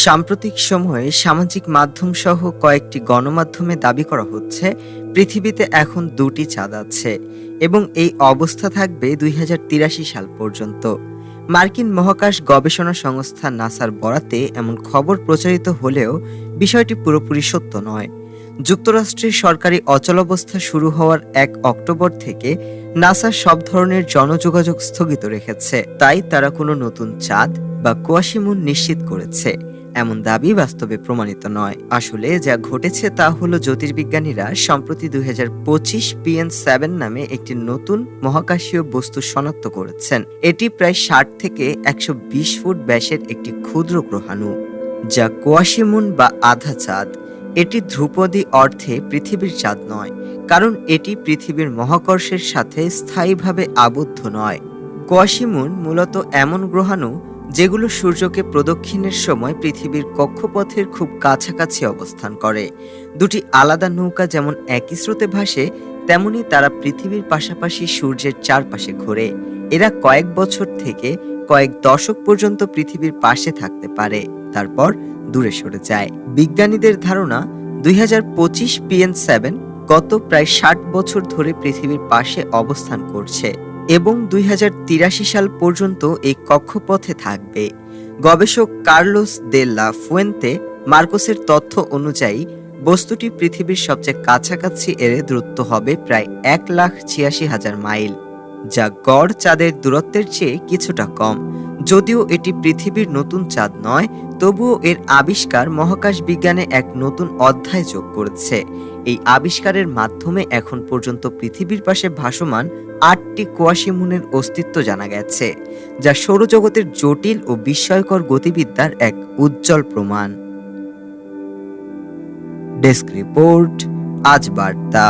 সাম্প্রতিক সময়ে সামাজিক মাধ্যম সহ কয়েকটি গণমাধ্যমে দাবি করা হচ্ছে, পৃথিবীতে এখন দুটি চাঁদ আছে এবং এই অবস্থা থাকবে দুই হাজার তিরাশি সাল পর্যন্ত। মার্কিন মহাকাশ গবেষণা সংস্থা নাসার বরাতে এমন খবর প্রচারিত হলেও বিষয়টি পুরোপুরি সত্য নয়। যুক্তরাষ্ট্রের সরকারি অচলাবস্থা শুরু হওয়ার এক অক্টোবর থেকে নাসা সব ধরনের জনযোগাযোগ স্থগিত রেখেছে। তাই তারা কোনো নতুন চাঁদ বা কোয়াশিমুন নিশ্চিত করেছে। এমন দাবি বাস্তবে প্রমাণিত নয়। আসলে যা ঘটেছে তা হলো জ্যোতির্বিজ্ঞানীরা সম্প্রতি দুই হাজার পঁচিশ পিএন সেভেন নামে একটি নতুন মহাকাশীয় বস্তু শনাক্ত করেছেন। এটি প্রায় ষাট থেকে একশো বিশ ফুট ব্যাসের একটি ক্ষুদ্র গ্রহাণু, যা কোয়াশিমুন বা আধা চাঁদ। এটি ধ্রুপদী অর্থে পৃথিবীর চাঁদ নয়, কারণ এটি পৃথিবীর মহাকর্ষের সাথে স্থায়ীভাবে আবদ্ধ নয়। কোয়াশিমুন মূলত এমন গ্রহাণু যেগুলো সূর্যকে প্রদক্ষিণের সময় পৃথিবীর কক্ষপথের খুব কাছাকাছি অবস্থান করে। দুটি আলাদা নৌকা যেমন একই স্রোতে ভাসে, তেমনি তারা পৃথিবীর পাশাপাশি সূর্যের চারপাশে ঘোরে। এরা কয়েক বছর থেকে কয়েক দশক পর্যন্ত পৃথিবীর পাশে থাকতে পারে, তারপর দূরে সরে যায়। বিজ্ঞানীদের ধারণা, দুই হাজার পঁচিশ পিএন সেভেন গত প্রায় ষাট বছর ধরে পৃথিবীর পাশে অবস্থান করছে। এবং দুই হাজার তিরাশি সাল পর্যন্ত এই কক্ষপথে থাকবে। গবেষক কার্লোস দেল্লা ফুয়েন্তে মার্কোসের তথ্য অনুযায়ী, বস্তুটি পৃথিবীর সবচেয়ে কাছাকাছি এর দূরত্ব হবে প্রায় এক লাখ ছিয়াশি হাজার মাইল, যা গড় চাঁদের দূরত্বের চেয়ে কিছুটা কম। যদিও এটি পৃথিবীর নতুন চাঁদ নয়, তবুও এর আবিষ্কার মহাকাশ বিজ্ঞানে এক নতুন অধ্যায় যোগ করেছে। এই আবিষ্কারের মাধ্যমে এখন পর্যন্ত পৃথিবীর পাশে ভাসমান আটটি কোয়াশিমুনের অস্তিত্ব জানা গেছে, যা সৌরজগতের জটিল ও বিস্ময়কর গতিবিদ্যার এক উজ্জ্বল প্রমাণ। ডেস্ক রিপোর্ট, আজ বার্তা।